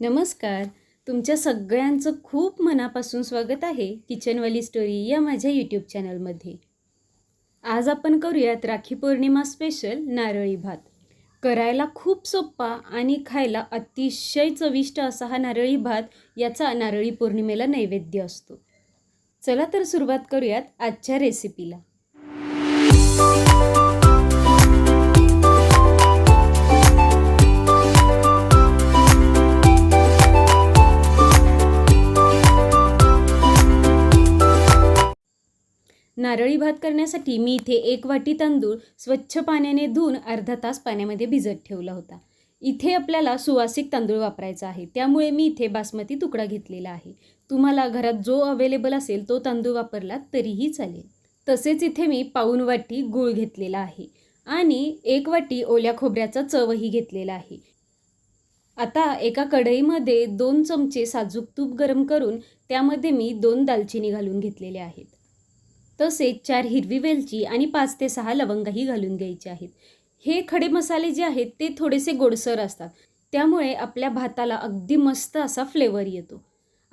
नमस्कार. तुमच्या सगळ्यांचं खूप मनापासून स्वागत आहे किचनवाली स्टोरी या माझ्या यूट्यूब चॅनलमध्ये. आज आपण करूयात राखी पौर्णिमा स्पेशल नारळी भात. करायला खूप सोपा आणि खायला अतिशय चविष्ट असा हा नारळी भात याचा नारळी पौर्णिमेला नैवेद्य असतो. चला तर सुरुवात करूयात आजच्या रेसिपीला नारळी भात करण्यासाठी मी इथे एक वाटी तांदूळ स्वच्छ पाण्याने धुवून अर्धा तास पाण्यामध्ये भिजत ठेवला होता. इथे आपल्याला सुवासिक तांदूळ वापरायचा आहे. त्यामुळे मी इथे बासमती तुकडा घेतलेला आहे. तुम्हाला घरात जो अवेलेबल असेल तो तांदूळ वापरला तरीही चालेल. तसेच इथे मी पाऊन वाटी गूळ घेतलेला आहे आणि एक वाटी ओल्या खोबऱ्याचा चवही घेतलेला आहे. आता एका कढईमध्ये दोन चमचे साजूक तूप गरम करून त्यामध्ये मी दोन दालचिनी घालून घेतलेले आहेत. तसेच चार हिरवी वेलची आणि पाच ते सहा लवंगाही घालून घ्यायचे आहेत. हे खडे मसाले जे आहेत ते थोडेसे गोडसर असतात. त्यामुळे आपल्या भाताला अगदी मस्त असा फ्लेवर येतो.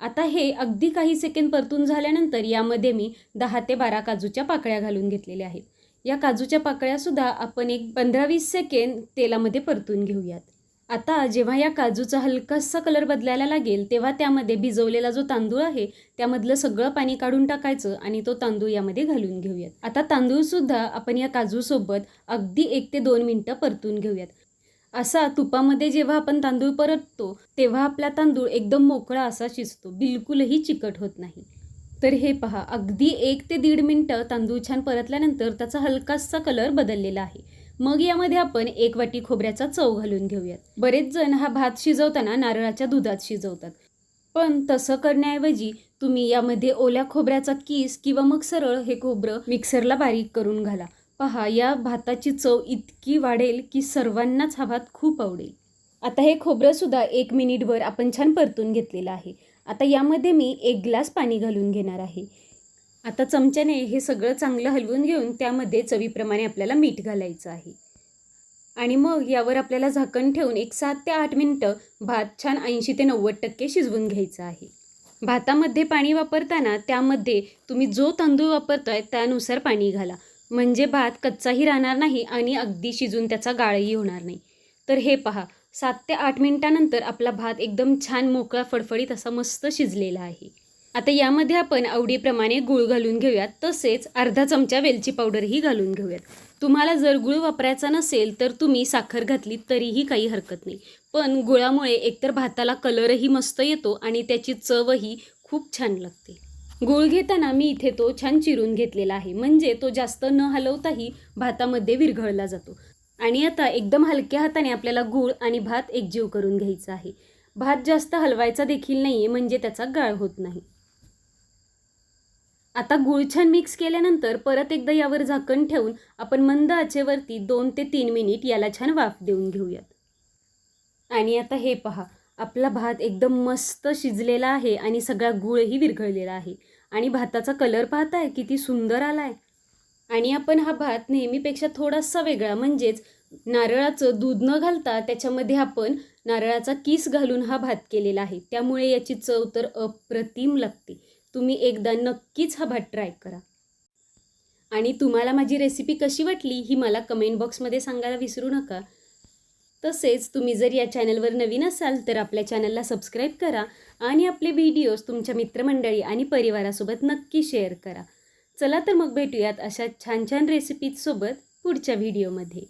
आता हे अगदी काही सेकंड परतून झाल्यानंतर यामध्ये मी दहा ते बारा काजूच्या पाकळ्या घालून घेतलेल्या आहेत. या काजूच्या पाकळ्यासुद्धा आपण एक पंधरा वीस सेकंड तेलामध्ये परतून घेऊयात. आता जेव्हा या काजूचा हलकासा कलर बदलायला लागेल तेव्हा त्यामध्ये भिजवलेला जो तांदूळ आहे त्यामधलं सगळं पाणी काढून टाकायचं आणि तो तांदूळ यामध्ये घालून घेऊयात. आता तांदूळसुद्धा आपण या काजूसोबत अगदी एक ते दोन मिनटं परतून घेऊयात. असा तुपामध्ये जेव्हा आपण तांदूळ परततो तेव्हा आपला तांदूळ एकदम मोकळा असा शिजतो बिलकुलही चिकट होत नाही. तर हे पहा अगदी एक ते दीड मिनटं तांदूळ छान परतल्यानंतर त्याचा हलकासा कलर बदललेला आहे. मग यामध्ये आपण एक वाटी खोबऱ्याचा चव घालून घेऊयात. बरेच जण हा भात शिजवताना नारळाच्या दुधात शिजवतात. पण तसं करण्याऐवजी तुम्ही यामध्ये ओल्या खोबऱ्याचा किस किंवा मग सरळ हे खोबरं मिक्सरला बारीक करून घाला. पहा या भाताची चव इतकी वाढेल की सर्वांनाच हा भात खूप आवडेल. आता हे खोबरंसुद्धा एक मिनिटभर आपण छान परतून घेतलेलं आहे. आता यामध्ये मी एक ग्लास पाणी घालून घेणार आहे. आता चमच्याने हे सगळं चांगलं हलवून घेऊन त्यामध्ये चवीप्रमाणे आपल्याला मीठ घालायचं आहे. आणि मग यावर आपल्याला झाकण ठेवून एक सात ते आठ मिनटं भात छान ऐंशी ते नव्वद टक्के शिजवून घ्यायचं आहे. भातामध्ये पाणी वापरताना त्यामध्ये तुम्ही जो तांदूळ वापरताय त्यानुसार पाणी घाला. म्हणजे भात कच्चाही राहणार नाही आणि अगदी शिजून त्याचा गाळही होणार नाही. तर हे पहा सात ते आठ मिनिटानंतर आपला भात एकदम छान मोकळा फडफडीत असा मस्त शिजलेला आहे. आता यामध्ये आपण आवडीप्रमाणे गूळ घालून घेऊयात. तसेच अर्धा चमचा वेलची पावडरही घालून घेऊयात. तुम्हाला जर गुळ वापरायचा नसेल तर तुम्ही साखर घातली तरीही काही हरकत नाही. पण गुळामुळे एकतर भाताला कलरही मस्त येतो आणि त्याची चवही खूप छान लागते. गूळ घेताना मी इथे तो छान चिरून घेतलेला आहे. म्हणजे तो जास्त न हलवताही भातामध्ये विरघळला जातो. आणि आता एकदम हलक्या हाताने आपल्याला गूळ आणि भात एकजीव करून घ्यायचा आहे. भात जास्त हलवायचा देखील नाही आहे म्हणजे त्याचा गाळ होत नाही. आता गूळ छान मिक्स केल्यानंतर परत एकदा यावर झाकण ठेवून आपण मंद आचेवरती दोन ते तीन मिनिट याला छान वाफ देऊन घेऊयात. आणि आता हे पहा आपला भात एकदम मस्त शिजलेला आहे आणि सगळा गूळही विरघळलेला आहे. आणि भाताचा कलर पाहताय किती सुंदर आला आहे आणि आपण हा भात नेहमीपेक्षा थोडासा वेगळा म्हणजेच नारळाचं दूध न घालता त्याच्यामध्ये आपण नारळाचा किस घालून हा भात केलेला आहे. त्यामुळे याची चव तर अप्रतिम लागते. तुम्ही एकदा नक्कीच हा भात ट्राय करा. आणि तुम्हाला माझी रेसिपी कशी वाटली ही मला कमेंट बॉक्समध्ये सांगायला विसरू नका. तसेच तुम्ही जर या चॅनलवर नवीन असाल तर आपल्या चॅनलला सबस्क्राईब करा आणि आपले व्हिडिओज तुमच्या मित्रमंडळी आणि परिवारासोबत नक्की शेअर करा. चला तर मग भेटूयात अशा छान छान रेसिपीजसोबत पुढच्या व्हिडिओमध्ये